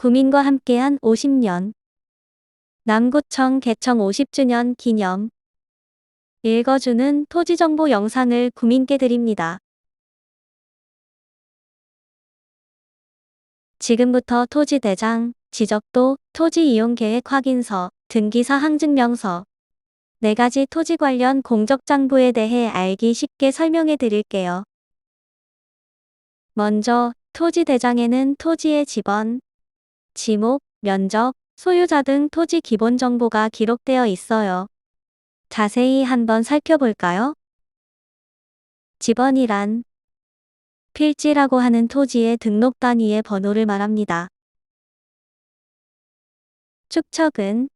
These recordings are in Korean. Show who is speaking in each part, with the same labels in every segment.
Speaker 1: 구민과 함께한 50년. 남구청 개청 50주년 기념. 읽어주는 토지정보 영상을 구민께 드립니다. 지금부터 토지대장, 지적도, 토지이용계획 확인서, 등기사 항증명서, 네 가지 토지 관련 공적장부에 대해 알기 쉽게 설명해 드릴게요. 먼저 토지대장에는 토지의 지번, 지목, 면적, 소유자 등 토지 기본 정보가 기록되어 있어요. 자세히 한번 살펴볼까요? 지번이란 필지라고 하는 토지의 등록 단위의 번호를 말합니다. 축척은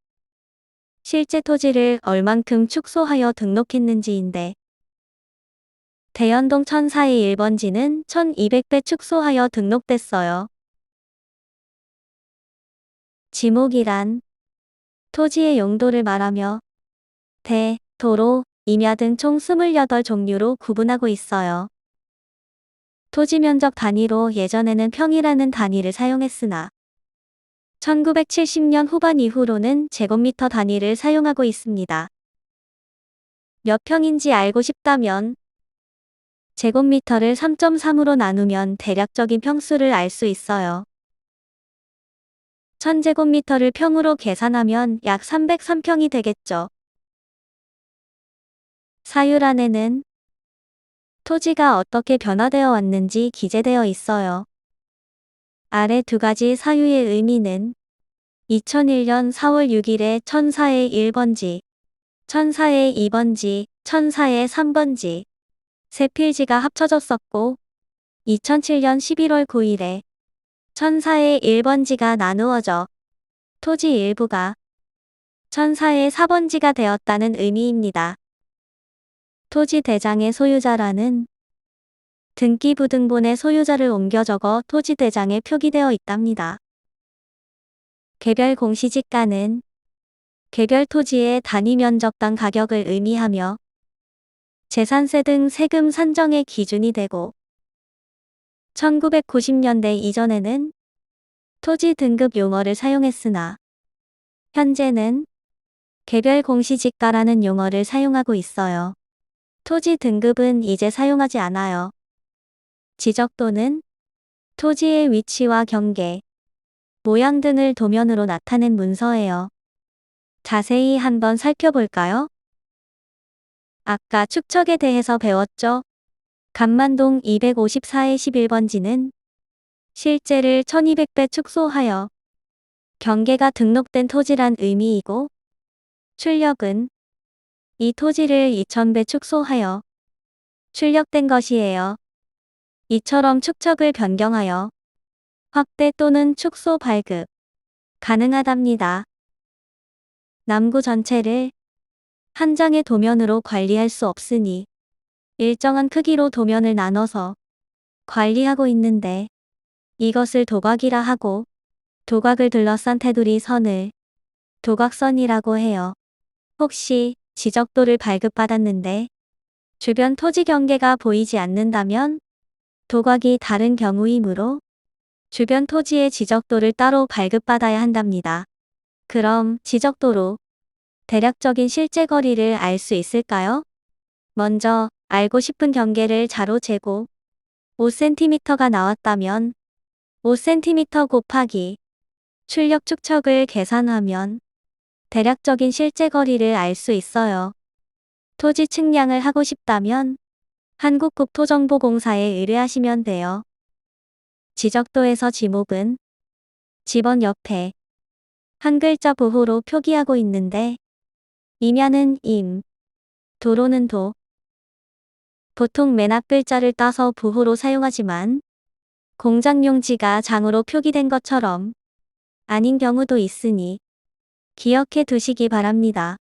Speaker 1: 실제 토지를 얼만큼 축소하여 등록했는지인데 대연동 1004의 1번지는 1200배 축소하여 등록됐어요. 지목이란 토지의 용도를 말하며 대, 도로, 임야 등 총 28종류로 구분하고 있어요. 토지 면적 단위로 예전에는 평이라는 단위를 사용했으나 1970년 후반 이후로는 제곱미터 단위를 사용하고 있습니다. 몇 평인지 알고 싶다면 제곱미터를 3.3으로 나누면 대략적인 평수를 알 수 있어요. 1000제곱미터를 평으로 계산하면 약 303평이 되겠죠. 사유란에는 토지가 어떻게 변화되어 왔는지 기재되어 있어요. 아래 두 가지 사유의 의미는 2001년 4월 6일에 1004의 1번지, 1004의 2번지, 1004의 3번지, 세 필지가 합쳐졌었고 2007년 11월 9일에 1004의 1번지가 나누어져 토지 일부가 1004의 4번지가 되었다는 의미입니다. 토지 대장의 소유자라는 등기부등본의 소유자를 옮겨 적어 토지 대장에 표기되어 있답니다. 개별 공시지가는 개별 토지의 단위 면적당 가격을 의미하며 재산세 등 세금 산정의 기준이 되고 1990년대 이전에는 토지 등급 용어를 사용했으나 현재는 개별 공시지가라는 용어를 사용하고 있어요. 토지 등급은 이제 사용하지 않아요. 지적도는 토지의 위치와 경계, 모양 등을 도면으로 나타낸 문서예요. 자세히 한번 살펴볼까요? 아까 축척에 대해서 배웠죠? 간만동 254의 11번지는 실제를 1200배 축소하여 경계가 등록된 토지란 의미이고 출력은 이 토지를 2000배 축소하여 출력된 것이에요. 이처럼 축척을 변경하여 확대 또는 축소 발급 가능하답니다. 남구 전체를 한 장의 도면으로 관리할 수 없으니 일정한 크기로 도면을 나눠서 관리하고 있는데 이것을 도각이라 하고 도각을 둘러싼 테두리 선을 도각선이라고 해요. 혹시 지적도를 발급받았는데 주변 토지 경계가 보이지 않는다면 도각이 다른 경우이므로 주변 토지의 지적도를 따로 발급받아야 한답니다. 그럼 지적도로 대략적인 실제 거리를 알 수 있을까요? 먼저 알고 싶은 경계를 자로 재고 5cm가 나왔다면 5cm 곱하기 출력 축척을 계산하면 대략적인 실제 거리를 알 수 있어요. 토지 측량을 하고 싶다면 한국국토정보공사에 의뢰하시면 돼요. 지적도에서 지목은 집원 옆에 한 글자 부호로 표기하고 있는데 임야는 임, 도로는 도. 보통 맨 앞 글자를 따서 부호로 사용하지만 공장용지가 장으로 표기된 것처럼 아닌 경우도 있으니 기억해 두시기 바랍니다.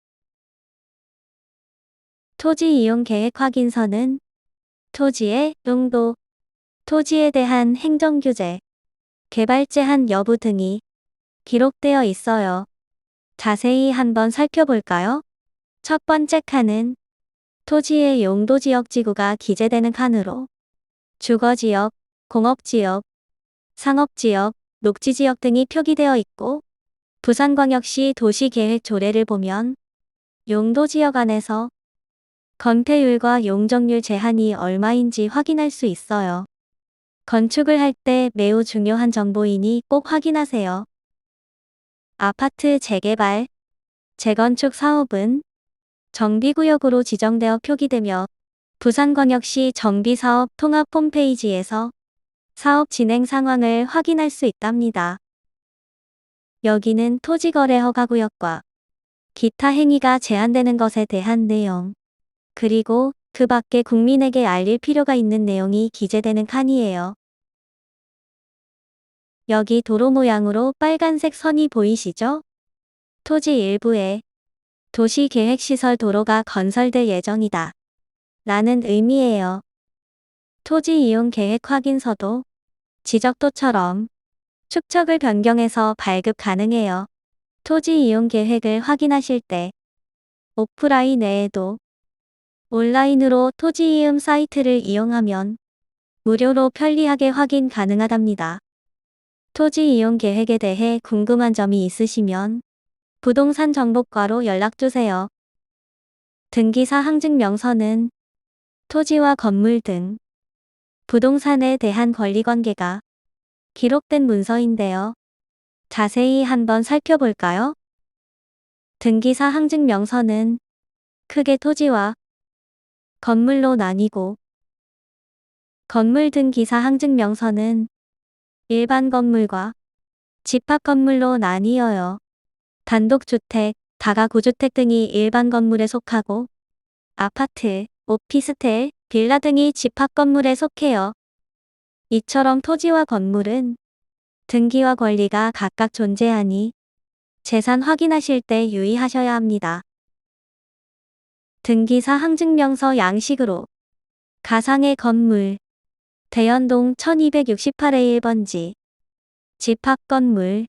Speaker 1: 토지 이용 계획 확인서는 토지의 용도, 토지에 대한 행정규제, 개발 제한 여부 등이 기록되어 있어요. 자세히 한번 살펴볼까요? 첫 번째 칸은 토지의 용도지역 지구가 기재되는 칸으로 주거지역, 공업지역, 상업지역, 녹지지역 등이 표기되어 있고 부산광역시 도시계획 조례를 보면 용도지역 안에서 건폐율과 용적률 제한이 얼마인지 확인할 수 있어요. 건축을 할 때 매우 중요한 정보이니 꼭 확인하세요. 아파트 재개발, 재건축 사업은 정비구역으로 지정되어 표기되며 부산광역시 정비사업 통합 홈페이지에서 사업 진행 상황을 확인할 수 있답니다. 여기는 토지거래 허가구역과 기타 행위가 제한되는 것에 대한 내용, 그리고 그 밖에 국민에게 알릴 필요가 있는 내용이 기재되는 칸이에요. 여기 도로 모양으로 빨간색 선이 보이시죠? 토지 일부에 도시계획시설 도로가 건설될 예정이다. 라는 의미예요. 토지 이용 계획 확인서도 지적도처럼 축척을 변경해서 발급 가능해요. 토지 이용 계획을 확인하실 때 오프라인 외에도 온라인으로 토지 이음 사이트를 이용하면 무료로 편리하게 확인 가능하답니다. 토지 이용 계획에 대해 궁금한 점이 있으시면 부동산 정보과로 연락주세요. 등기사 항증명서는 토지와 건물 등 부동산에 대한 권리관계가 기록된 문서인데요. 자세히 한번 살펴볼까요? 등기사 항증명서는 크게 토지와 건물로 나뉘고 건물 등기사 항증명서는 일반 건물과 집합 건물로 나뉘어요. 단독주택, 다가구주택 등이 일반 건물에 속하고 아파트, 오피스텔, 빌라 등이 집합 건물에 속해요. 이처럼 토지와 건물은 등기와 권리가 각각 존재하니 재산 확인하실 때 유의하셔야 합니다. 등기사 항증명서 양식으로 가상의 건물 대연동 1268의 1번지 집합건물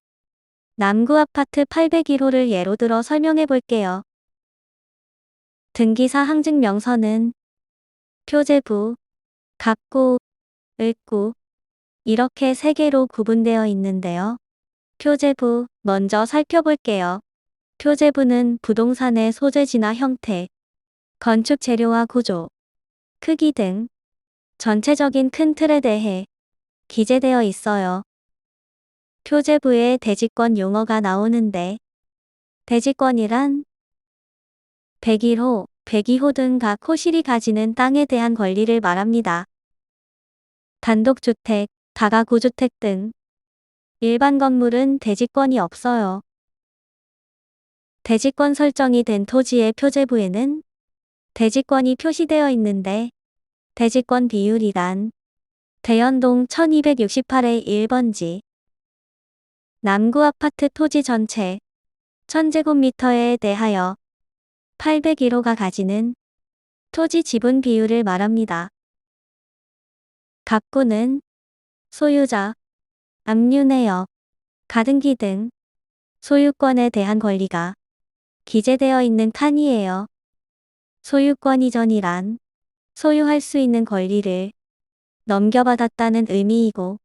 Speaker 1: 남구 아파트 801호를 예로 들어 설명해 볼게요. 등기사 항증 명서는 표제부, 갑구, 을구 이렇게 세 개로 구분되어 있는데요. 표제부 먼저 살펴볼게요. 표제부는 부동산의 소재지나 형태, 건축 재료와 구조, 크기 등 전체적인 큰 틀에 대해 기재되어 있어요. 표제부에 대지권 용어가 나오는데 대지권이란 101호, 102호 등 각 호실이 가지는 땅에 대한 권리를 말합니다. 단독주택, 다가구주택 등 일반 건물은 대지권이 없어요. 대지권 설정이 된 토지의 표제부에는 대지권이 표시되어 있는데 대지권 비율이란 대연동 1268의 1번지 남구 아파트 토지 전체 1000제곱미터에 대하여 801호가 가지는 토지 지분 비율을 말합니다. 갑구는 소유자, 압류내역, 가등기 등 소유권에 대한 권리가 기재되어 있는 칸이에요. 소유권 이전이란 소유할 수 있는 권리를 넘겨받았다는 의미이고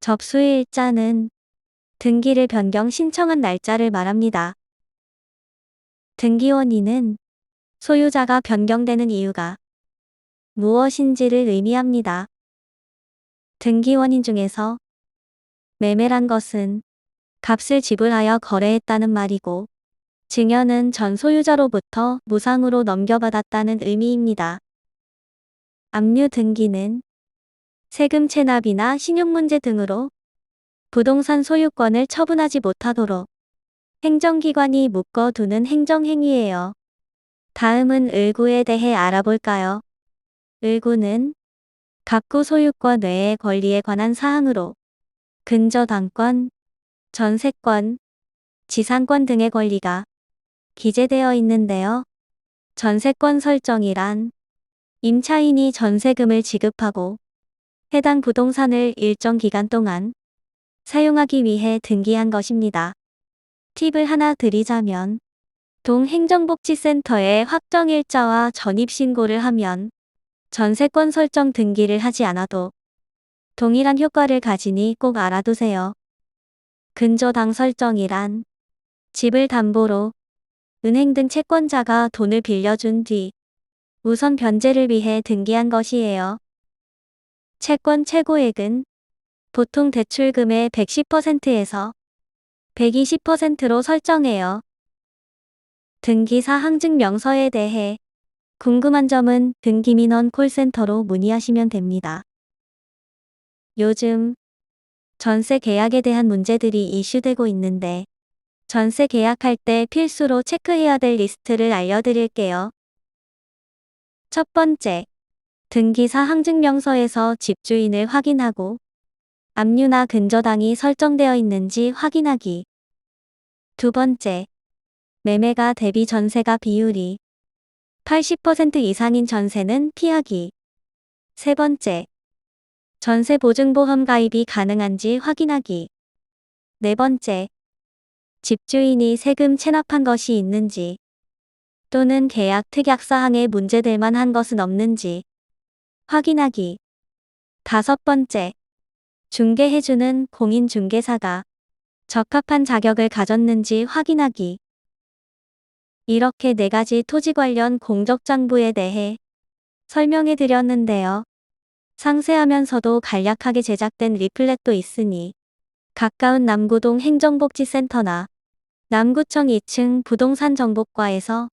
Speaker 1: 접수일자는 등기를 변경 신청한 날짜를 말합니다. 등기 원인은 소유자가 변경되는 이유가 무엇인지를 의미합니다. 등기 원인 중에서 매매란 것은 값을 지불하여 거래했다는 말이고 증여는 전 소유자로부터 무상으로 넘겨받았다는 의미입니다. 압류 등기는 세금 체납이나 신용문제 등으로 부동산 소유권을 처분하지 못하도록 행정기관이 묶어두는 행정행위예요. 다음은 을구에 대해 알아볼까요? 을구는 각구 소유권 외의 권리에 관한 사항으로 근저당권, 전세권, 지상권 등의 권리가 기재되어 있는데요. 전세권 설정이란 임차인이 전세금을 지급하고 해당 부동산을 일정 기간 동안 사용하기 위해 등기한 것입니다. 팁을 하나 드리자면 동행정복지센터에 확정일자와 전입신고를 하면 전세권 설정 등기를 하지 않아도 동일한 효과를 가지니 꼭 알아두세요. 근저당 설정이란 집을 담보로 은행 등 채권자가 돈을 빌려준 뒤 우선 변제를 위해 등기한 것이에요. 채권 최고액은 보통 대출금의 110%에서 120%로 설정해요. 등기사 항증명서에 대해 궁금한 점은 등기민원 콜센터로 문의하시면 됩니다. 요즘 전세 계약에 대한 문제들이 이슈되고 있는데 전세 계약할 때 필수로 체크해야 될 리스트를 알려드릴게요. 첫 번째, 등기사 항증명서에서 집주인을 확인하고 압류나 근저당이 설정되어 있는지 확인하기. 두 번째, 매매가 대비 전세가 비율이 80% 이상인 전세는 피하기. 세 번째, 전세 보증보험 가입이 가능한지 확인하기. 네 번째, 집주인이 세금 체납한 것이 있는지 또는 계약 특약 사항에 문제될 만한 것은 없는지 확인하기. 다섯 번째, 중개해주는 공인중개사가 적합한 자격을 가졌는지 확인하기. 이렇게 네 가지 토지 관련 공적장부에 대해 설명해 드렸는데요. 상세하면서도 간략하게 제작된 리플렛도 있으니 가까운 남구동 행정복지센터나 남구청 2층 부동산 정보과에서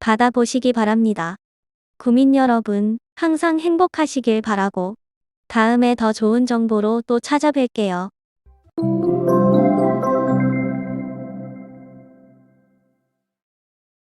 Speaker 1: 받아보시기 바랍니다. 구민 여러분, 항상 행복하시길 바라고 다음에 더 좋은 정보로 또 찾아뵐게요.